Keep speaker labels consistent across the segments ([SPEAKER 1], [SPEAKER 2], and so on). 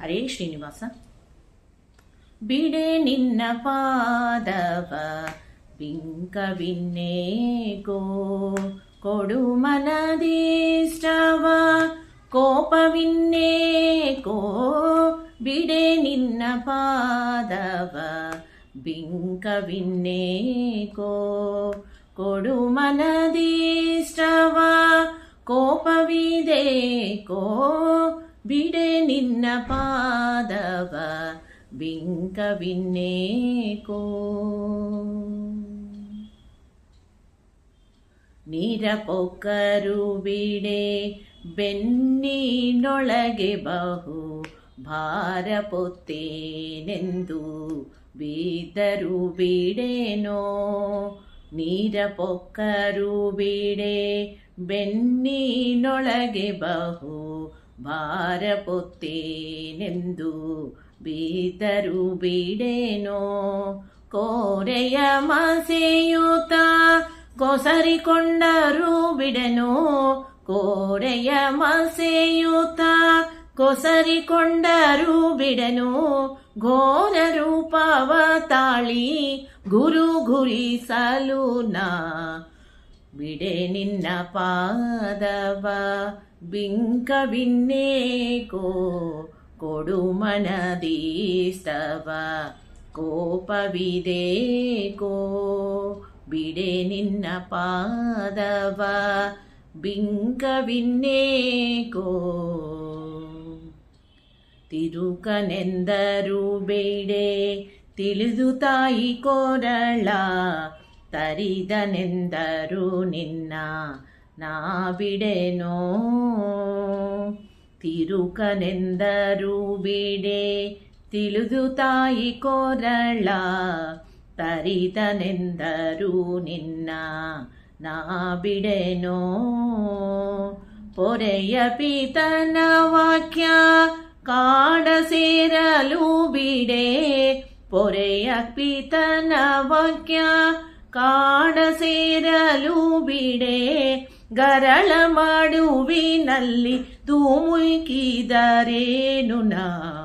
[SPEAKER 1] ಹರೇ ಶ್ರೀನಿವಾಸ ಬಿಡೆ ನಿನ್ನ ಪಾದವ ಬಿಂಕವಿನ್ನೇಗೋ ಕೊಡು ಮನದೀಷ್ಟವ ಕೋಪವಿನ್ನೇಕೋ ಬಿಡೆ ನಿನ್ನ ಪಾದವ ಬಿಂಕವಿನ್ನೇಕೋ ಕೊಡು ಮನದೀಷ್ಟವ ಕೋಪವಿದೇಕೋ ಬಿಡೆ ನಿನ್ನ ಪಾದವ ಬಿಂಕವಿನ್ನೇಕೋ ನೀರಪೊಕ್ಕರು ಬಿಡೆ ಬೆನ್ನಿನೊಳಗೆ ಬಹು, ಭಾರ ಪೊತ್ತೇನೆಂದು ಬೀದರು ಬಿಡೇನೋ. ನೀರ ಪೊಕ್ಕರು ಬಿಡೆ ಬೆನ್ನಿನೊಳಗೆ ಬಹು ಭಾರ ಪೊತ್ತೇನೆಂದು ಬೀದರು ಬಿಡೇನೋ? ಕೋರೆಯ ಮಸೆಯೂತ ಕೊಸರಿಕೊಂಡರು ಬಿಡನು? ಕೋರೆಯ ಮಸೆಯೂತ ಕೊಸರಿಕೊಂಡರು ಬಿಡನು? ಘೋರ ರೂಪವ ತಾಳಿ ಗುರು ಗುರಿಸಲು ನಾ ಬಿಡೆ ನಿನ್ನ ಪಾದವ ಬಿಂಕವಿನ್ನೇಕೋ ಕೊಡು ಮನದೀಸ್ತವ ಕೋಪವಿದೇಕೋ ಬಿಡೆ ನಿನ್ನ ಪಾದವ ಬಿಂಕವಿನ್ನೇಕೋ ತಿರುಕನೆಂದರು ಬೇಡೆ ತಿಳಿದು ತಾಯಿ ಕೋರಳ ತರಿದನೆಂದರು ನಿನ್ನ ನಾ ಬಿಡೆನೋ ತಿರುಕನೆಂದರು ಬಿಡೆ, ತಿಳಿದು ತಾಯಿ ಕೋರಳ, ತರಿದನೆಂದರು ನಿನ್ನ ನಾ ಬಿಡೆನೋ ಪೊರೆಯ ಪೀತನ ವಾಕ್ಯ ಕಾಡ ಸೇರಲು ಬಿಡೆ, ಪೊರೆಯ ಪೀತನ ವಾಕ್ಯ ಕಾಡ ಸೇರಲು ಬಿಡೆ, ಗರಳ ಮಾಡುವಿನಲ್ಲಿ ತೂಮುಕಿದರೇನು ನಾ?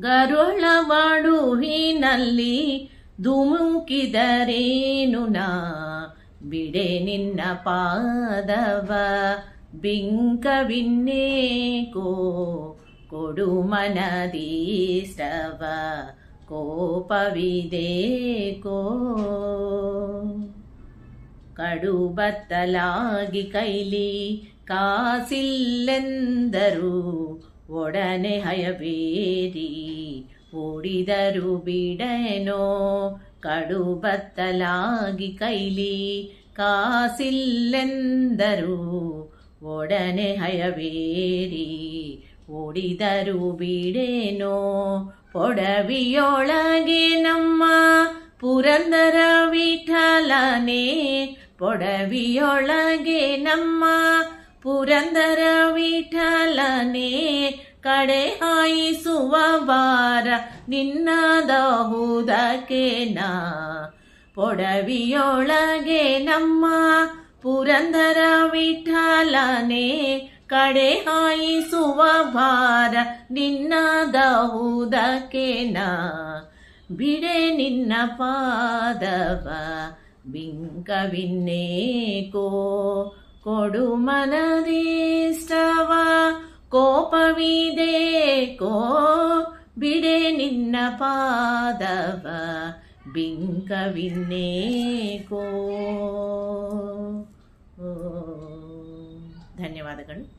[SPEAKER 1] ಗರುಳ ಮಾಡುವಿನಲ್ಲಿ ಧುಮುಕಿದರೇನು ನಾ? ಬಿಡೆ ನಿನ್ನ ಪಾದವ, ಬಿಂಕವಿನ್ನೇಕೋ, ಕೊಡು ಮನದೀಷ್ಟವ. ಕೋಪವಿದೇಕೋ? ಕಡು ಬತ್ತಲಾಗಿ ಕೈಲಿ ಕಾಸಿಲ್ಲೆಂದರು ಒಡನೆ ಹಯಬೇರಿ ಓಡಿದರು ಬಿಡನೋ? ಕಡು ಬತ್ತಲಾಗಿ ಕೈಲಿ ಕಾಸಿಲ್ಲೆಂದರು ಒಡನೆ ಹಯಬೇರಿ ಓಡಿದರು ಬಿಡೇನೋ? ಪೊಡವಿಯೊಳಗೆ ನಮ್ಮ ಪುರಂದರ ವಿಠಲನೇ? ಪೊಡವಿಯೊಳಗೆ ನಮ್ಮ ಪುರಂದರ ವಿಠಲನೇ? ಕಡೆ ಹಾಯಿಸುವ ಬಾರ ನಿನ್ನದಹುದಕ್ಕೆ ನಾ? ಪೊಡವಿಯೊಳಗೆ ನಮ್ಮ ಪುರಂದರ ವಿಠಲನೆ? ಕಡೆ ಹಾಯಿಸುವ ಭಾರ ನಿನ್ನದಹುದಕ್ಕೆ ನಾ. ಬಿಡೆ ನಿನ್ನ ಪಾದವ ಬಿಂಕವಿನ್ನೇಕೋ ಕೊಡು ಮನದೀಷ್ಟವ, ಕೋಪವಿದೇಕೋ. ಬಿಡೆ ನಿನ್ನ ಪಾದವ ಬಿಂಕವಿನ್ನೇಕೋ ಧನ್ಯವಾದಗಳು.